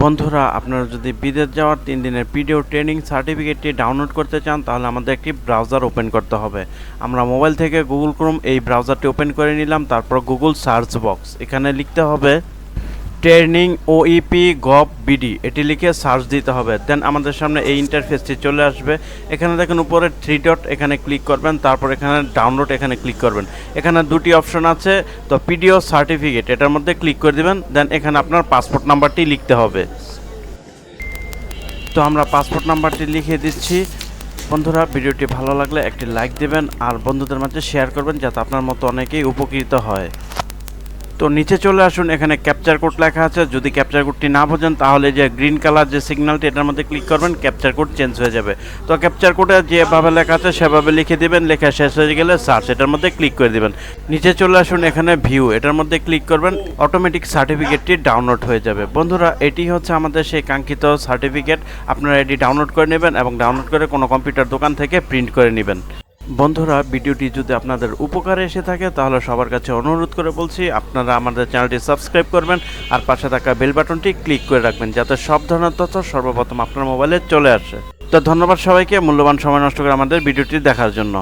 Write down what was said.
বন্ধুরা, আপনারা যদি বিদেশ যাওয়ার তিন দিনের পিডিও ট্রেনিং সার্টিফিকেটটি ডাউনলোড করতে চান, তাহলে আমাদের একটি ব্রাউজার ওপেন করতে হবে। আমরা মোবাইল থেকে গুগল ক্রোম এই ব্রাউজারটি ওপেন করে নিলাম, তারপর গুগল সার্চ বক্স এখানে লিখতে হবে ট্রেনিং ওইপি গভ বিডি এটি লিখে সার্চ দিতে হবে। দেন আমাদের সামনে এই ইন্টারফেসটি চলে আসবে। এখানে দেখেন উপরে থ্রি ডট এখানে ক্লিক করবেন, তারপর এখানে ডাউনলোড এখানে ক্লিক করবেন। এখানে দুটি অপশন আছে, তো পিডিও সার্টিফিকেট এটার মধ্যে ক্লিক করে দিবেন দেন এখানে আপনার পাসপোর্ট নাম্বারটি লিখতে হবে। তো আমরা পাসপোর্ট নাম্বারটি লিখে দিচ্ছি। বন্ধুরা, ভিডিওটি ভালো লাগলে একটি লাইক দেবেন, আর বন্ধুদের মাঝে শেয়ার করবেন, যাতে আপনার মতো অনেকেই উপকৃত হয়। তো নিচে চলে আসুন, এখানে ক্যাপচার কোড লেখা আছে। যদি ক্যাপচার কোডটি না বোঝেন, তাহলে যে গ্রিন কালার যে সিগন্যালটি এটার মধ্যে ক্লিক করবেন ক্যাপচার কোড চেঞ্জ হয়ে যাবে। তো ক্যাপচার কোডে যেভাবে লেখা আছে, সেভাবে লিখে দিবেন, লেখা শেষ হয়ে গেলে সার্চ এটার মধ্যে ক্লিক করে দিবেন। নিচে চলে আসুন, এখানে ভিউ এটার মধ্যে ক্লিক করবেন অটোমেটিক সার্টিফিকেটটি ডাউনলোড হয়ে যাবে। বন্ধুরা, এটি হচ্ছে আমাদের সেই কাঙ্ক্ষিত সার্টিফিকেট আপনারা এটি ডাউনলোড করে নেবেন এবং ডাউনলোড করে কোনো কম্পিউটার দোকান থেকে প্রিন্ট করে নেবেন। বন্ধুরা, ভিডিওটি যদি আপনাদের উপকারে এসে থাকে, তাহলে সবার কাছে অনুরোধ করে বলছি, আপনারা আমাদের চ্যানেলটি সাবস্ক্রাইব করবেন আর পাশে থাকা বেল বাটনটি ক্লিক করে রাখবেন, যাতে সব ধরনের তথ্য সর্বপ্রথম আপনার মোবাইলে চলে আসে। তো ধন্যবাদ সবাইকে, মূল্যবান সময় নষ্ট করে আমাদের ভিডিওটি দেখার জন্য।